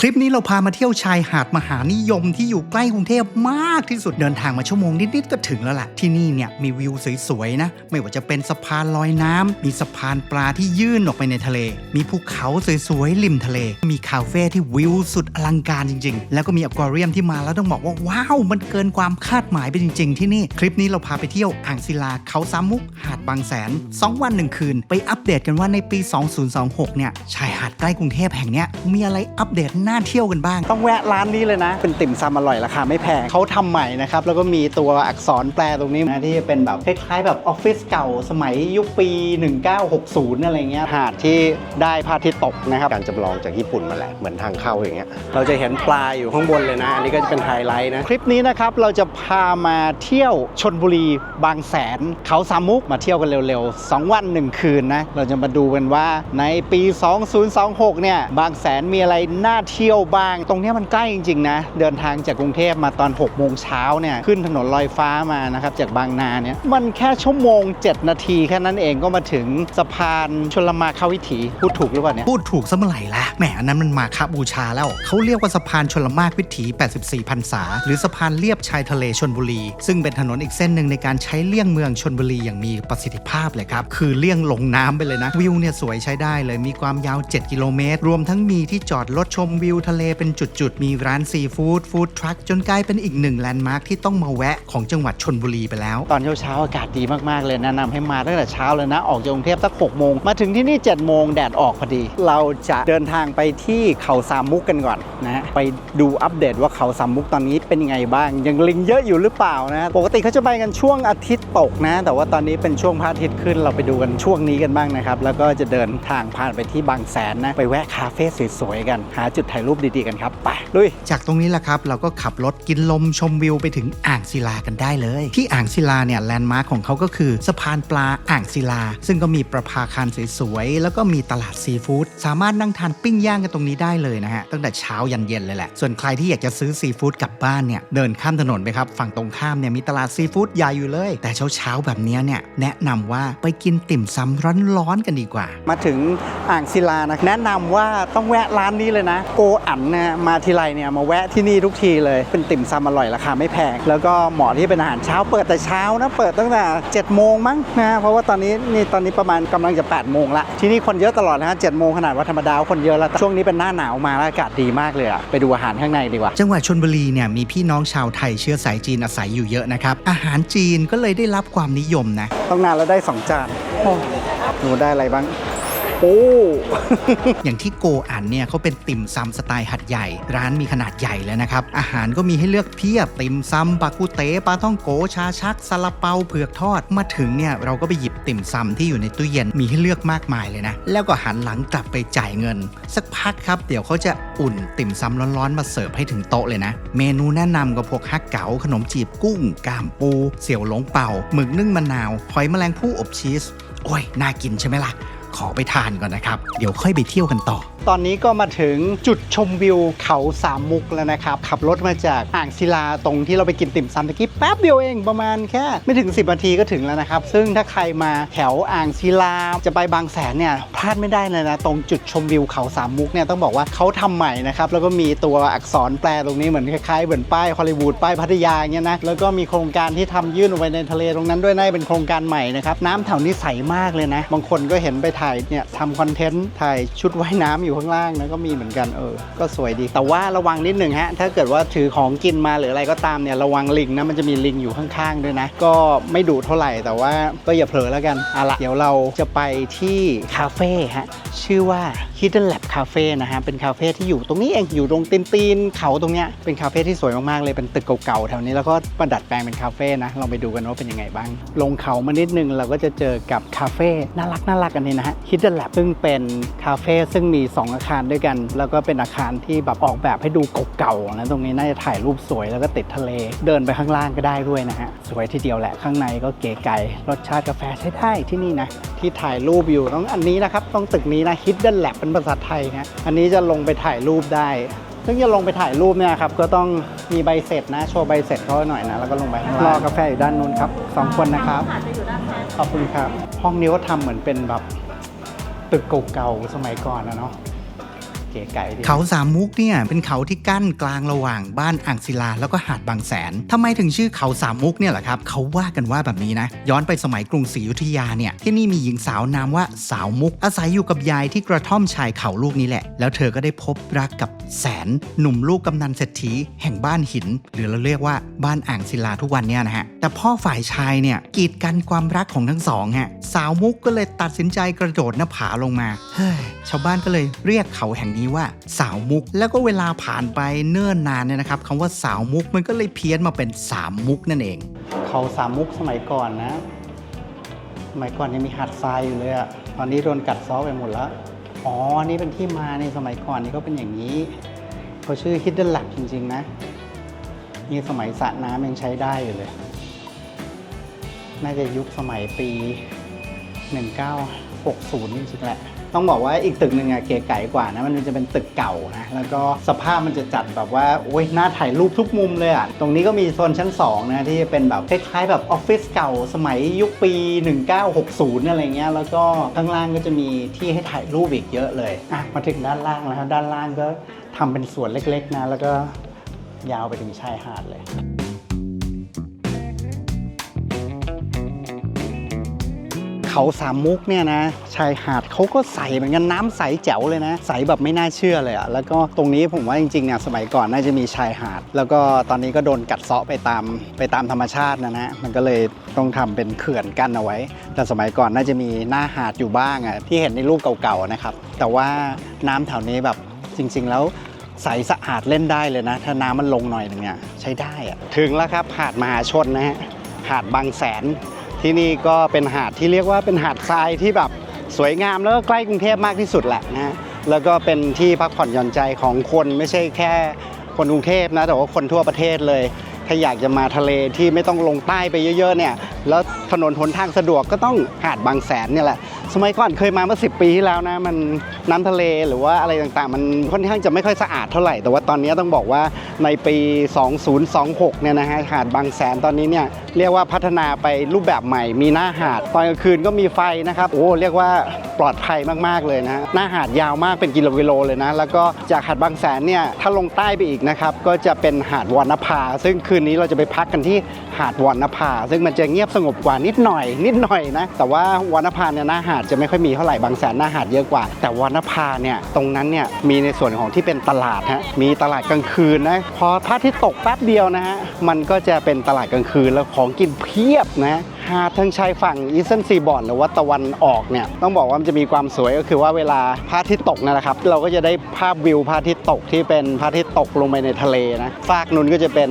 คลิปนี้เราพามาเที่ยวชายหาดมหานิยมที่อยู่ใกล้กรุงเทพมากที่สุดเดินทางมาชั่วโมงนิดๆก็ถึงแล้วล่ะ ที่นี่เนี่ยมีวิวสวยๆนะ ไม่ว่าจะเป็นสะพานลอยน้ำมีสะพานปลาที่ยื่นออกไปในทะเล มีภูเขาสวยๆริมทะเล มีคาเฟ่ที่วิวสุดอลังการจริงๆ แล้วก็มีอควาเรียมที่มาแล้วต้องบอกว่าว้าวมันเกินความคาดหมายไปจริง ๆ ที่นี่คลิปนี้เราพาไปเที่ยวอ่างศิลาเขาสามมุกหาดบางแสน 2 วัน1คืน ไปอัปเดตกันว่าในปี 2026 เนี่ยชายหาดใกล้กรุงเทพแห่งเนี้ยมีอะไรอัปเดตน่าเที่ยวกันบ้าง ต้องแวะร้านนี้เลยนะ เป็นติ่มซำอร่อยราคาไม่แพงเขาทำใหม่นะครับ แล้วก็มีตัวอักษรแปลตรงนี้นะที่เป็นแบบคล้ายๆแบบออฟฟิศเก่าสมัยยุคปี 1960 อะไรเงี้ยหาดที่ได้พระอาทิตย์ตกนะครับ การจำลองจากญี่ปุ่นมาแหละ เหมือนทางเข้าอย่างเงี้ย เราจะเห็นปลาอยู่ข้างบนเลยนะ อันนี้ก็จะเป็นไฮไลท์นะ คลิปนี้นะครับเราจะพามาเที่ยวชนบุรีบางแสนเขาสามมุกมาเที่ยวกันเร็วๆ 2 วัน 1 คืนนะ เราจะมาดูกันว่าในปี 2026 เนี่ยบางแสนมีอะไรน่าเที่ยวที่ยวบ้าง ตรงนี้มันใกล้จริงๆนะ เดินทางจากกรุงเทพมาตอน6โมงเช้าเนี่ยขึ้นถนนลอยฟ้ามานะครับจากบางนาเนี่ยมันแค่ชั่วโมง 7 นาทีแค่นั้นเองก็มาถึงสะพานชลมาคาวิถีพูดถูกหรือเปล่าเนี่ยพูดถูกซะเมื่อไหร่ละแหมอันนั้นมันมาคาบูชาแล้วเขาเรียกว่าสะพานชลมาวิถี 84พรรษา หรือสะพานเลียบชายทะเลชนบุรี ซึ่งเป็นถนนอีกเส้นหนึ่งในการใช้เลี่ยงเมืองชนบุรีอย่างมีประสิทธิภาพเลยครับ คือเลี่ยงลงน้ำไปเลยนะ วิวเนี่ยสวยใช้ได้เลยมีความยาว 7 กิโลเมตร รวมทั้งมีที่จอดรถชมวิวทะเลเป็นจุดๆ มีร้านซีฟู้ดฟู้ดทรัคจนกลายเป็นอีกหนึ่งแลนด์มาร์คที่ต้องมาแวะของจังหวัดชนบุรีไปแล้ว ตอนเช้าๆอากาศดีมากๆเลยแนะนำให้มาตั้งแต่เช้าเลยนะ ออกจากกรุงเทพสัก6โมงมาถึงที่นี่7โมงแดดออกพอดี เราจะเดินทางไปที่เขาสามมุกกันก่อนนะฮะไปดูอัปเดตว่าเขาสามมุกตอนนี้เป็นยังไงบ้าง ยังลิงเยอะอยู่หรือเปล่านะปกติเขาจะไปกันช่วงอาทิตย์ตกนะ แต่ว่าตอนนี้เป็นช่วงพระอาทิตย์ขึ้นเราไปดูกันช่วงนี้กันบ้างนะครับแล้วก็จะเดินทางผ่านไปที่บางแสนนะไปแวะคาเฟ่สวยๆกันหาจุดถ่ายรูปดีๆกันครับ ไปลุย จากตรงนี้แหละครับ เราก็ขับรถกินลมชมวิวไปถึงอ่างศิลากันได้เลย ที่อ่างศิลาเนี่ยแลนด์มาร์คของเขาก็คือสะพานปลาอ่างศิลา ซึ่งก็มีประภาคารสวยๆแล้วก็มีตลาดซีฟู้ดสามารถนั่งทานปิ้งย่างกันตรงนี้ได้เลยนะฮะตั้งแต่เช้ายันเย็นเลยแหละส่วนใครที่อยากจะซื้อซีฟู้ดกลับบ้านเนี่ยเดินข้ามถนนไปครับฝั่งตรงข้ามเนี่ยมีตลาดซีฟู้ดใหญ่อยู่เลย แต่เช้าๆแบบเนี้ยเนี่ยแนะนำว่าไปกินติ่มซำร้อนๆกันดีกว่า มาถึงอ่างศิลานะแนะนำว่าต้องแวะร้านนี้เลยนะโกอันนะมาทีไรเนี่ยมาแวะที่นี่ทุกทีเลยเป็นติ่มซำอร่อยราคาไม่แพง แล้วก็เหมาะที่เป็นอาหารเช้าเปิดแต่เช้านะเปิดตั้งแต่7โมงมั้งนะเพราะว่าตอนนี้นี่ตอนนี้ประมาณกำลังจะ8โมงละที่นี่คนเยอะตลอดนะฮะ7โมงขนาดว่าธรรมดาคนเยอะแล้วแต่ช่วงนี้เป็นหน้าหนาวมาแล้วอากาศดีมากเลยอะไปดูอาหารข้างในดีกว่า จังหวัดชนบุรีเนี่ยมีพี่น้องชาวไทยเชื้อสายจีนอาศัยอยู่เยอะนะครับอาหารจีนก็เลยได้รับความนิยมนะต้องนานแล้วได้สองจานโอ้หนูได้อะไรบ้าง โอ้ อย่างที่โกอันเนี่ยเขาเป็นติ่มซำสไตล์หัดใหญ่ ร้านมีขนาดใหญ่เลยนะครับ อาหารก็มีให้เลือกเพียบ ติ่มซำปากุเตปลาท่องโกชาชักซาลาเปาเผือกทอดมาถึงเนี่ยเราก็ไปหยิบติ่มซำที่อยู่ในตู้เย็นมีให้เลือกมากมายเลยนะ แล้วก็หันหลังกลับไปจ่ายเงิน สักพักครับเดี๋ยวเขาจะอุ่นติ่มซำร้อนๆมาเสิร์ฟให้ถึงโต๊ะเลยนะ เมนูแนะนำก็พวกฮักเก๋าขนมจีบกุ้งกามปู เสี่ยวหลงเป่าหมึกนึ่งมะนาวหอยแมลงภู่อบชีสโอ้ยน่ากินใช่ไหมล่ะ ขอไปทานก่อนนะครับ เดี๋ยวค่อยไปเที่ยวกันต่อ ตอนนี้ก็มาถึงจุดชมวิวเขาสามมุกแล้วนะครับ ขับรถมาจากอ่างศิลาตรงที่เราไปกินติ่มซำตะกี้แป๊บเดียวเองประมาณแค่ ไม่ถึง 10นาทีก็ถึงแล้วนะครับ ซึ่งถ้าใครมาแถวอ่างศิลาจะไปบางแสนเนี่ยพลาดไม่ได้เลยนะตรงจุดชมวิวเขาสามมุกเนี่ยต้องบอกว่าเขาทำใหม่นะครับแล้วก็มีตัวอักษรแปลตรงนี้เหมือนคล้ายๆเหมือนป้ายฮอลลีวูดป้ายพัทยาเงี้ยนะแล้วก็มีโครงการที่ทำยื่นออกไปในทะเลตรงนั้นด้วยน่าจะเป็นโครงการใหม่นะครับน้ำแถวนี้ใสมากเลยนะบางคนก็เห็นไปถ่ายเนี่ยทำคอนเทนต์ถ่ายชุดว่ายน้ำอยู่ข้างล่างนะก็มีเหมือนกันเออ ก็สวยดี แต่ว่าระวังนิดหนึ่งฮะ ถ้าเกิดว่าถือของกินมาหรืออะไรก็ตามเนี่ยระวังลิงนะมันจะมีลิงอยู่ข้างๆด้วยนะ ก็ไม่ดุเท่าไหร่แต่ว่าก็อย่าเผลอแล้วกันอาละเดี๋ยวเราจะไปที่คาเฟ่ฮะชื่อว่า Hidden Lab Cafe นะฮะเป็นคาเฟ่ที่อยู่ตรงนี้เองอยู่ตรงตีนตีนเขาตรงเนี้ยเป็นคาเฟ่ที่สวยมากๆเลยเป็นตึกเก่าๆแถวนี้แล้วก็ประดัดแปลงเป็นคาเฟ่นะลองไปดูกันว่าเป็นยังไงบ้าง ลงเขามานิดนึงเราก็จะเจอกับคาเฟ่น่ารักน่ารักอันนี้นะฮะ Hidden Lab ซึ่งเป็นคาเฟ่ซึ่งมี 2 อาคารด้วยกัน แล้วก็เป็นอาคารที่แบบออกแบบให้ดูเก่าๆนะตรงนี้น่าจะถ่ายรูปสวยแล้วก็ติดทะเล เดินไปข้างล่างก็ได้ด้วยนะฮะ สวยทีเดียวแหละข้างในก็เก๋ไก่รสชาติกาแฟใช้ได้ที่นี่นะที่ถ่ายรูปอยู่ต้องอันนี้นะครับต้องตึกนี้นะ Hidden Lab เป็นภาษาไทยนะอันนี้จะลงไปถ่ายรูปได้ซึ่งจะลงไปถ่ายรูปเนี่ยครับก็ต้องมีใบเสร็จนะโชว์ใบเสร็จเขาหน่อยนะแล้วก็ลงไปข้างล่างรอกาแฟอยู่ด้านนู้นครับสองคนนะครับขอบคุณครับ ห้องนี้ก็ทำเหมือนเป็นแบบ ตึกเก่าๆสมัยก่อนนะเนาะ ก๋ไก่ดีเขาสามมุกเนี่ยเป็นเขาที่กั้นกลางระหว่างบ้านอ่างศิลาแล้วก็หาดบางแสนทำไมถึงชื่อเขาสามมุกเนี่ยแหละครับเขาว่ากันว่าแบบนี้นะ ย้อนไปสมัยกรุงศรีอยุธยาเนี่ยที่นี่มีหญิงสาวนามว่าสาวมุก อาศัยอยู่กับยายที่กระท่อมชายเขาลูกนี้แหละ แล้วเธอก็ได้พบรักกับแสนหนุ่มลูกกำนันเศรษฐีแห่งบ้านหิน หรือเราเรียกว่าบ้านอ่างศิลาทุกวันเนี่ยนะฮะแต่พ่อฝ่ายชายเนี่ยกีดกันความรักของทั้งสองฮะสาวมุกก็เลยตัดสินใจกระโดดหน้าผาลงมาเฮ้ยชาวบ้านก็เลยเรียกเขาแห่งนี้ว่าสาวมุก แล้วก็เวลาผ่านไปเนิ่นนานเนี่ยนะครับคำว่าสาวมุกมันก็เลยเพี้ยนมาเป็นสามมุกนั่นเอง เขาสามมุกสมัยก่อนนะ สมัยก่อนยังมีหาดทรายอยู่เลยอะตอนนี้โดนกัดซ้อไปหมดแล้วอ๋อนี่เป็นที่มาในสมัยก่อนนี่ก็เป็นอย่างนี้เขาชื่อ Hidden l a b จริง ๆ นะนี่สมัยสระน้ำยังใช้ได้อยู่เลย น่าจะยุคสมัยปี 1960 จริงๆแหละ ต้องบอกว่าอีกตึกหนึ่งอะเก๋ไก่กว่านะมันจะเป็นตึกเก่านะแล้วก็สภาพมันจะจัดแบบว่าโอ้ยน่าถ่ายรูปทุกมุมเลยอะตรงนี้ก็มีโซนชั้น2นะที่เป็นแบบคล้ายๆแบบออฟฟิศเก่าสมัยยุคปี 1960อะไรเงี้ยแล้วก็ข้างล่างก็จะมีที่ให้ถ่ายรูปอีกเยอะเลยอะมาถึงด้านล่างแล้วครับด้านล่างก็ทำเป็นสวนเล็กๆนะแล้วก็ยาวไปถึงชายหาดเลย เขาสามมุกเนี่ยนะชายหาดเขาก็ใสเหมือนกันน้ำใสแจ๋วเลยนะ ใสแบบไม่น่าเชื่อเลยอะแล้วก็ตรงนี้ผมว่าจริงๆเนี่ยสมัยก่อนน่าจะมีชายหาด แล้วก็ตอนนี้ก็โดนกัดเซาะไปตามไปตามธรรมชาตินะนะมันก็เลยต้องทำเป็นเขื่อนกั้นเอาไว้ แต่สมัยก่อนน่าจะมีหน้าหาดอยู่บ้างอะที่เห็นในรูปเก่าๆนะครับ แต่ว่าน้ำแถวนี้แบบจริง ๆ แล้วใสสะอาดเล่นได้เลยนะ ถ้าน้ำมันลงหน่อยหนึงเนี่ยใช้ได้อะถึงแล้วครับหาดมหาชนนะฮะหาดบางแสน ที่นี่ก็เป็นหาดที่เรียกว่าเป็นหาดทรายที่แบบสวยงามแล้วก็ใกล้กรุงเทพมากที่สุดแหละนะฮะแล้วก็เป็นที่พักผ่อนหย่อนใจของคนไม่ใช่แค่คนกรุงเทพนะ แต่ว่าคนทั่วประเทศเลย ถ้าอยากจะมาทะเลที่ไม่ต้องลงใต้ไปเยอะๆเนี่ย แล้วถนนหนทางสะดวกก็ต้องหาดบางแสนเนี่ยแหละ สมัยก่อนเคยมาเมื่อ 10 ปีที่แล้วนะ มันน้ำทะเลหรือว่าอะไรต่างๆ มันค่อนข้างจะไม่ค่อยสะอาดเท่าไหร่ แต่ว่าตอนนี้ต้องบอกว่าในปี 2026 เนี่ยนะฮะหาดบางแสนตอนนี้เนี่ยเรียกว่าพัฒนาไปรูปแบบใหม่ มีหน้าหาดตอนกลางคืนก็มีไฟนะครับโอ้เรียกว่าปลอดภัยมากๆเลยนะฮะหน้าหาดยาวมากเป็นกิโลกิโลเลยนะ แล้วก็จากหาดบางแสนเนี่ยถ้าลงใต้ไปอีกนะครับก็จะเป็นหาดวรรณภา ซึ่งคืนนี้เราจะไปพักกันที่หาดวรรณภา ซึ่งมันจะเงียบสงบกว่านิดหน่อย นิดหน่อยนะแต่ว่าวรรณภาเนี่ยหน้าหาดจะไม่ค่อยมีเท่าไหร่บางแสนหน้าหาดเยอะกว่า แต่วรรณภาเนี่ยตรงนั้นเนี่ยมีในส่วนของที่เป็นตลาดฮะมีตลาดกลางคืนนะพอพระอาทิตย์ตกแป๊บเดียวนะฮะมันก็จะเป็นตลาดกลางคืนแล้วของกินเพียบนะหาดทางชายฝั่งอีสเทนซีบอร์ดหรือว่าตะวันออกเนี่ยต้องบอกว่ามันจะมีความสวยก็คือว่าเวลาพระอาทิตย์ตกนะครับ เราก็จะได้ภาพวิวพระอาทิตย์ตกที่เป็นพระอาทิตย์ตกลงไปในทะเลนะฝากนุนก็จะเป็น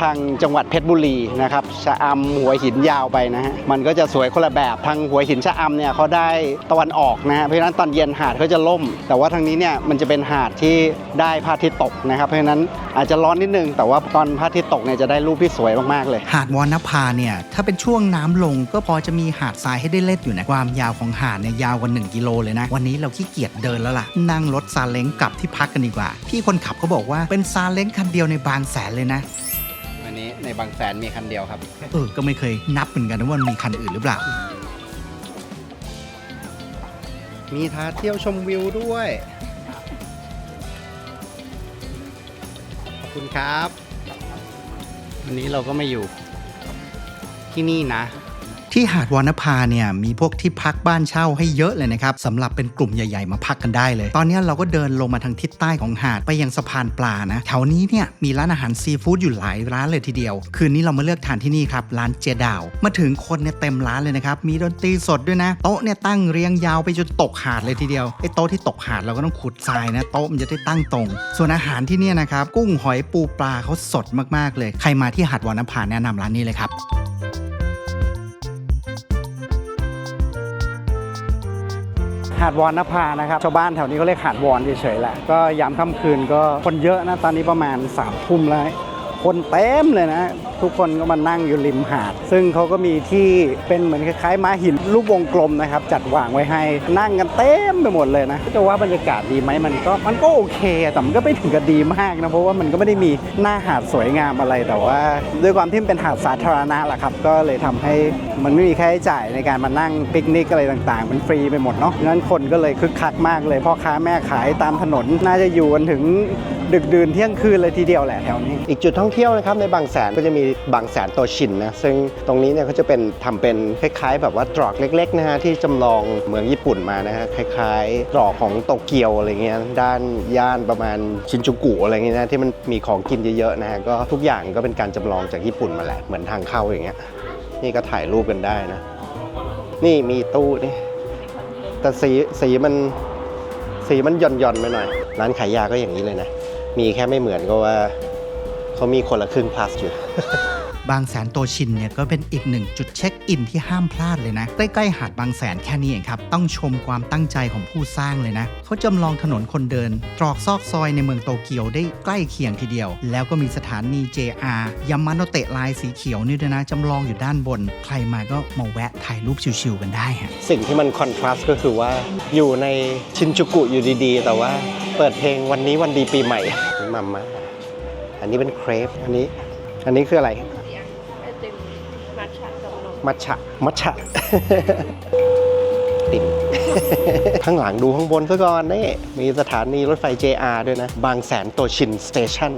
ทางจังหวัดเพชรบุรีนะครับชะอำหัวหินยาวไปนะฮะมันก็จะสวยคนละแบบทางหัวหินชะอำเนี่ยเขาได้ตะวันออกนะฮะเพราะฉะนั้นตอนเย็นหาดเขาจะล่ม แต่ว่าทางนี้เนี่ยมันจะเป็นหาดที่ได้พระอาทิตย์ตกนะครับเพราะฉะนั้นอาจจะร้อนนิดนึงแต่ว่าตอนพระอาทิตย์ตกเนี่ยจะได้รูปที่สวยมากๆเลย หาดวรรณภาเนี่ยถ้าเป็นช่วงน้ำลงก็พอจะมีหาดทรายให้ได้เล่นอยู่นะความยาวของหาดเนี่ยยาวกว่า1กิโลเลยนะวันนี้เราขี้เกียจเดินแล้วล่ะ นั่งรถซาเล้งกลับที่พักกันดีกว่า พี่คนขับเขาบอกว่าเป็นซาเล้งคันเดียวในบางแสนเลยนะวันนี้ในบางแสนมีคันเดียวครับเออก็ไม่เคยนับเหมือนกันนะว่ามีคันอื่นหรือเปล่า มีทาเที่ยวชมวิวด้วย ขอบคุณครับ วันนี้เราก็มาอยู่ที่นี่นะ ที่หาดวรรณภาเนี่ยมีพวกที่พักบ้านเช่าให้เยอะเลยนะครับสำหรับเป็นกลุ่มใหญ่ ๆ มาพักกันได้เลย ตอนนี้เราก็เดินลงมาทางทิศใต้ของหาดไปยังสะพานปลานะแถวนี้เนี่ยมีร้านอาหารซีฟู้ดอยู่หลายร้านเลยทีเดียว คืนนี้เรามาเลือกทานที่นี่ครับร้านเจดาว มาถึงคนเนี่ยเต็มร้านเลยนะครับมีดนตรีสดด้วยนะโต๊ะเนี่ยตั้งเรียงยาวไปจนตกหาดเลยทีเดียวไอ้โต๊ะที่ตกหาดเราก็ต้องขุดทรายนะโต๊ะมันจะได้ตั้งตรง ส่วนอาหารที่เนี่ยนะครับกุ้งหอยปูปลาเขาสดมากๆเลย ใครมาที่หาดวรรณภาแนะนำร้านนี้เลยครับ หาดวอนนภานะครับชาวบ้านแถวนี้ก็เรียกหาดวอนเฉยๆแหละก็ยามค่ำคืนก็คนเยอะนะตอนนี้ประมาณ3ามทุ่มแล้ว คนเต็มเลยนะ ทุกคนก็มานั่งอยู่ริมหาด ซึ่งเขาก็มีที่เป็นเหมือนคล้ายๆม้าหินรูปวงกลมนะครับ จัดวางไว้ให้นั่งกันเต็มไปหมดเลยนะจะว่าบรรยากาศดีไหมมันก็มันก็โอเคแต่มันก็ไม่ถึงกับดีมากนะเพราะว่ามันก็ไม่ได้มีหน้าหาดสวยงามอะไรแต่ว่า ด้วยความที่มันเป็นหาดสาธารณะแหละครับ ก็เลยทำให้มันไม่มีค่าใช้จ่ายในการมานั่งปิกนิกอะไรต่างๆ มันฟรีไปหมดเนาะงั้นคนก็เลยคึกคักมากเลยพ่อค้าแม่ขายตามถนนน่าจะอยู่กันถึง ดึกดื่นเที่ยงคืนเลยทีเดียวแหละแถวนี้ อีกจุดท่องเที่ยวนะครับในบางแสนก็จะมีบางแสนโตชินนะซึ่งตรงนี้เนี่ยเขาจะเป็นทำเป็นคล้ายๆ แบบว่าตรอกเล็กๆนะฮะที่จำลองเมืองญี่ปุ่นมานะฮะคล้ายๆ ตรอกของโตเกียวอะไรเงี้ยด้านย่านประมาณชินจูกุอะไรเงี้ยนะที่มันมีของกินเยอะๆนะฮะก็ทุกอย่างก็เป็นการจำลองจากญี่ปุ่นมาแหละเหมือนทางเข้าอย่างเงี้ยนี่ก็ถ่ายรูปกันได้นะ นี่มีตู้นี่แต่สีสีมันสีมันหย่อนหย่อนๆไปหน่อย ร้านขายยาก็อย่างนี้เลยนะ มีแค่ไม่เหมือนก็ว่า เขามีคนละครึ่งพลัสอยู่ บางแสนโตชินเนี่ยก็เป็นอีกหนึ่งจุดเช็คอินที่ห้ามพลาดเลยนะ ใกล้ๆหาดบางแสนแค่นี้เองครับ ต้องชมความตั้งใจของผู้สร้างเลยนะเขาจำลองถนนคนเดิน ตรอกซอกซอยในเมืองโตเกียวได้ใกล้เคียงทีเดียว แล้วก็มีสถานี JR ยามาโนเตะลายสีเขียวนี่ด้วยนะจำลองอยู่ด้านบน ใครมาก็มาแวะถ่ายรูปชิวๆกันได้ฮะสิ่งที่มันคอนทราสต์ก็คือว่าอยู่ในชินจูกุอยู่ดีๆ แต่ว่าเปิดเพลงวันนี้วันดีปีใหม่มัมมาอันนี้เป็นเครปอันนี้ อันนี้คืออะไร มัชฉะมัชฉะติ่ม ข้างหลังดูข้างบนซะก่อนนี่ มีสถานีรถไฟ JR ด้วยนะ บางแสนโตชินสเตชัน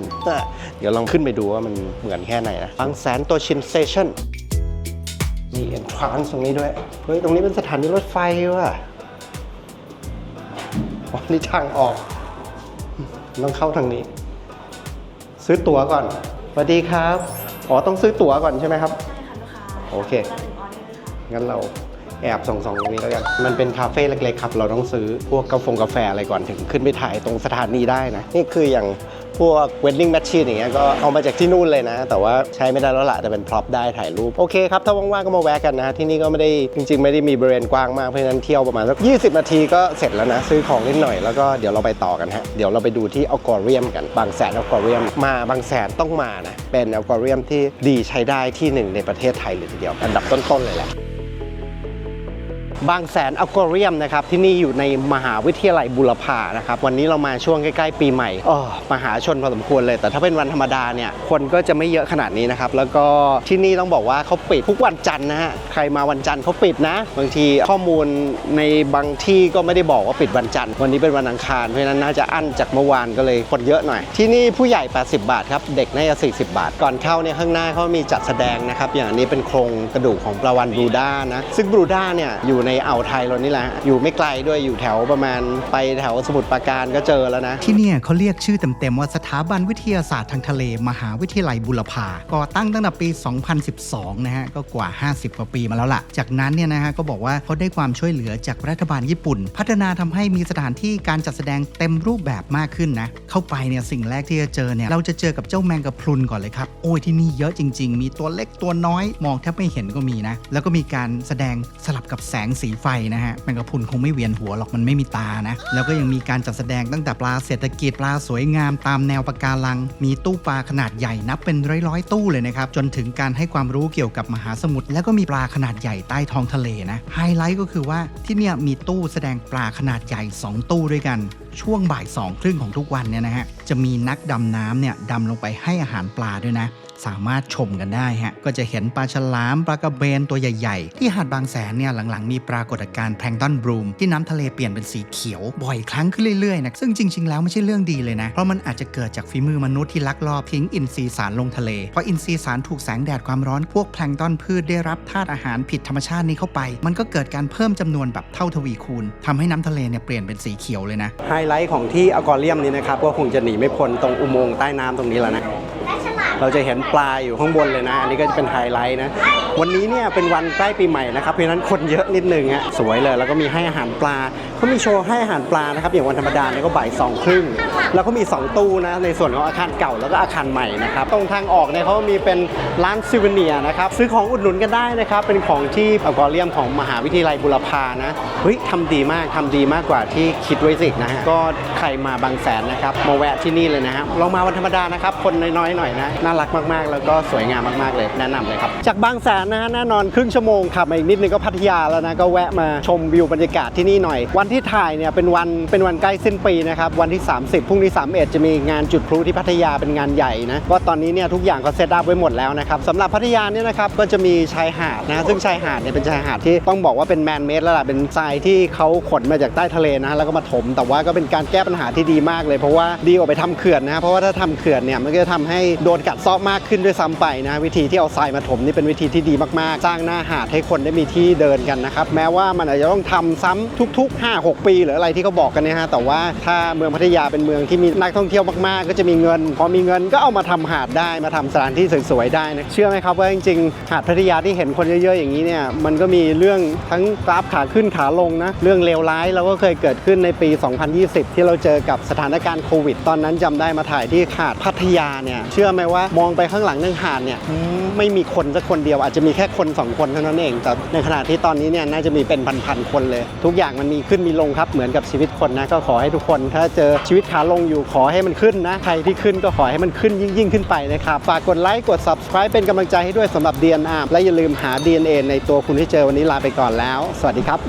เดี๋ยวลองขึ้นไปดูว่ามันเหมือนแค่ไหนนะ บางแสนโตชินสเตชันมีเอ็นทรานตรงนี้ด้วย เฮ้ย ตรงนี้เป็นสถานีรถไฟว่ะอ๋อนี่ทางออก ต้องเข้าทางนี้ ซื้อตั๋วก่อนสวัสดีครับ อ๋อ ต้องซื้อตั๋วก่อนใช่ไหมครับ อเค งั้นเราแอบส่องๆตรงนี้แล้วกัน มันเป็นคาเฟ่เล็กๆครับ เราต้องซื้อพวกกาแฟกาแฟอะไรก่อนถึงขึ้นไปถ่ายตรงสถานีได้นะ นี่คืออย่าง พวก wedding machine อย่างเงี้ยก็เอามาจากที่นู่นเลยนะ แต่ว่าใช้ไม่ได้แล้วล่ะแต่เป็นพร็อพได้ถ่ายรูป โอเคครับ ถ้าว่างๆก็มาแวะกันนะ ที่นี่ก็ไม่ได้จริง ๆ ไม่ได้มีบริเวณกว้างมากเพราะฉะนั้นเที่ยวประมาณสัก20 นาทีก็เสร็จแล้วนะ ซื้อของนิดหน่อยแล้วก็เดี๋ยวเราไปต่อกันฮะเดี๋ยวเราไปดูที่ออกอเรียมกันบางแสนออกอเรียมมาบางแสนต้องมานะเป็นออกอเรียมที่ดีใช้ได้ที่หนึ่งในประเทศไทยเลยทีเดียวอันดับต้นๆเลยแหละ บางแสนอควาเรียมนะครับที่นี่อยู่ในมหาวิทยาลัยบุรพานะครับวันนี้เรามาช่วงใกล้ๆปีใหม่อ๋อมหาชนพอสมควรเลย แต่ถ้าเป็นวันธรรมดาเนี่ยคนก็จะไม่เยอะขนาดนี้นะครับแล้วก็ที่นี่ต้องบอกว่าเขาปิดทุกวันจันทร์นะฮะใครมาวันจันทร์เขาปิดนะ บางทีข้อมูลในบางที่ก็ไม่ได้บอกว่าปิดวันจันทร์วันนี้เป็นวันอังคารเพราะฉะนั้นน่าจะอั้นจากเมื่อวานก็เลยคนเยอะหน่อย ที่นี่ผู้ใหญ่ 80 บาทครับเด็กน่าจะ40 บาท ก่อนเข้าเนี่ยข้างหน้าเขามีจัดแสดงนะครับอย่างนนี้เป็นโครงกระดูกของปลาวานบรูด้านะซึ่งบรูด้าเนี่ยอยู่ในอ่าวไทยเรานี่แหละ อยู่ไม่ไกลด้วยอยู่แถวประมาณไปแถวสมุทรปราการก็เจอแล้วนะ ที่เนี่ยเขาเรียกชื่อเต็มๆว่าสถาบันวิทยาศาสตร์ทางทะเล มหาวิทยาลัยบุรพาก่อตั้งตั้งแต่ปี 2012 นะฮะ ก็กว่า 50 กว่าปีมาแล้วล่ะ จากนั้นเนี่ยนะฮะก็บอกว่าเขาได้ความช่วยเหลือจากรัฐบาลญี่ปุ่น พัฒนาทำให้มีสถานที่การจัดแสดงเต็มรูปแบบมากขึ้นนะ เข้าไปเนี่ยสิ่งแรกที่จะเจอเนี่ยเราจะเจอกับเจ้าแมงกะพรุนก่อนเลยครับโอ้ยที่นี่เยอะจริง ๆ มีตัวเล็กตัวน้อยมองแทบไม่เห็นก็มีนะแล้วก็มีการแสดงสลับกับแสงสีไฟนะฮะแมงกะพรุนคงไม่เวียนหัวหรอกมันไม่มีตานะ แล้วก็ยังมีการจัดแสดงตั้งแต่ปลาเศรษฐกิจปลาสวยงามตามแนวปะการัง มีตู้ปลาขนาดใหญ่นับเป็นร้อยๆตู้เลยนะครับ จนถึงการให้ความรู้เกี่ยวกับมหาสมุทรแล้วก็มีปลาขนาดใหญ่ใต้ท้องทะเลนะไฮไลท์ก็คือว่าที่เนี่ยมีตู้แสดงปลาขนาดใหญ่ 2 ตู้ด้วยกันช่วงบ่ายสองครึ่งของทุกวันเนี่ยนะฮะจะมีนักดำน้ำเนี่ยดำลงไปให้อาหารปลาด้วยนะ สามารถชมกันได้ฮะก็จะเห็นปลาฉลามปลากระเบนตัวใหญ่ๆ ที่หาดบางแสนเนี่ยหลังๆ มีปรากฏการณ์แพลงต้นบลูมที่น้ำทะเลเปลี่ยนเป็นสีเขียวบ่อยครั้งขึ้นเรื่อยๆนะซึ่งจริง ๆ แล้วไม่ใช่เรื่องดีเลยนะ เพราะมันอาจจะเกิดจากฝีมือมนุษย์ที่ลักลอบทิ้งอินทรีย์สารลงทะเลพออินทรีย์สารถูกแสงแดดความร้อนพวกแพลงต้นพืชได้รับธาตุอาหารผิดธรรมชาตินี้เข้าไป มันก็เกิดการเพิ่มจำนวนแบบเท่าทวีคูณทำให้น้ำทะเลเนี่ยเปลี่ยนเป็นสีเขียวเลยนะไฮไฮไลท์ของที่อควาเรียมนี้นะครับก็คงจะหนีไม่พ้นตรงอุโมงค์ใต้น้ำตรงนี้แล้วนะ เราจะเห็นปลาอยู่ข้างบนเลยนะ อันนี้ก็จะเป็นไฮไลท์นะ วันนี้เนี่ยเป็นวันใกล้ปีใหม่นะครับ เพราะฉะนั้นคนเยอะนิดนึงฮะสวยเลย แล้วก็มีให้อาหารปลาเขามีโชว์ให้อาหารปลานะครับ อย่างวันธรรมดาเนี่ยก็บ่ายสองครึ่ง แล้วก็มี 2 ตู้นะ ในส่วนของอาคารเก่าแล้วก็อาคารใหม่นะครับ ตรงทางออกเนี่ยเขามีเป็นร้านซิวเนียนะครับ ซื้อของอุดหนุนกันได้นะครับ เป็นของที่อควาเรียมของมหาวิทยาลัยบุรพานะ เฮ้ยทำดีมากทำดีมากกว่าที่คิดไว้สินะฮะ ก็ใครมาบางแสนนะครับ มาแวะที่นี่เลยนะฮะ ลองมาวันธรรมดานะครับ คนน้อยๆหน่อยนะน่ารักมากๆ แล้วก็สวยงามมากๆเลยแนะนำเลยครับ จากบางแสนนะฮะแน่นอนครึ่งชั่วโมงขับมาอีกนิดนึงก็พัทยาแล้วนะก็แวะมาชมวิวบรรยากาศที่นี่หน่อย วันที่ถ่ายเนี่ยเป็นวันเป็นวันใกล้สิ้นปีนะครับวันที่ 30พรุ่งนี้31 จะมีงานจุดพลุที่พัทยาเป็นงานใหญ่นะว่าตอนนี้เนี่ยทุกอย่างก็เซตอัพไว้หมดแล้วนะครับสำหรับพัทยาเนี่ยนะครับก็จะมีชายหาดนะซึ่งชายหาดเนี่ยเป็นชายหาดที่ต้องบอกว่าเป็นแมนเมดแล้วล่ะเป็นทรายที่เขาขนมาจากใต้ทะเลนะแล้วก็มาถม แต่ว่าก็เป็นการแก้ปัญหาที่ดีมากเลย เพราะว่าดีกว่าไปทำเขื่อนนะเพราะว่าถ้าทำเขื่อนเนี่ยมันก็จะทำให้โดนกัดเซาะมากขึ้นด้วยซ้ำไปนะ วิธีที่เอาทรายมาถมนี่เป็นวิธีที่ดีมากๆ สร้างหน้าหาดให้คนได้มีที่เดินกันนะครับ แม้ว่ามันอาจจะต้องทำซ้ำทุก ๆ 5-6 ปี หรืออะไรที่เขาบอกกันเนี่ยฮะแต่ว่าถ้าเมืองพัทยาเป็นเมืองที่มีนักท่องเที่ยวมากๆ ก็จะมีเงิน พอมีเงินก็เอามาทำหาดได้มาทำสถานที่สวยๆได้นะเชื่อไหมครับว่าจริงๆ หาดพัทยาที่เห็นคนเยอะๆอย่างนี้เนี่ยมันก็มีเรื่องทั้งกราฟขาขึ้นขาลงนะเรื่องเลวร้ายเราก็เคยเกิดขึ้นในปี 2020 ที่เราเจอกับสถานการณ์โควิด ตอนนั้นจำได้มาถ่ายที่หาดพัทยาเนี่ยเชื่อไหมว่ามองไปข้างหลังนั่งหาดเนี่ยไม่มีคนสักคนเดียวอาจจะมีแค่คนสองคนเท่านั้นเองแต่ในขณะที่ตอนนี้เนี่ยน่าจะมีเป็นพันๆคนเลย ทุกอย่างมันมีขึ้นมีลงครับเหมือนกับชีวิตคนนะก็ขอให้ทุกคน ถ้าเจอชีวิตขาลงอยู่ขอให้มันขึ้นนะใครที่ขึ้นก็ขอให้มันขึ้นยิ่งๆขึ้นไปนะครับฝากกดไลค์กด subscribe เป็นกำลังใจให้ด้วยสำหรับ DNR และอย่าลืมหา DNA ในตัวคุณให้เจอวันนี้ลาไปก่อนแล้ว สวัสดีครับ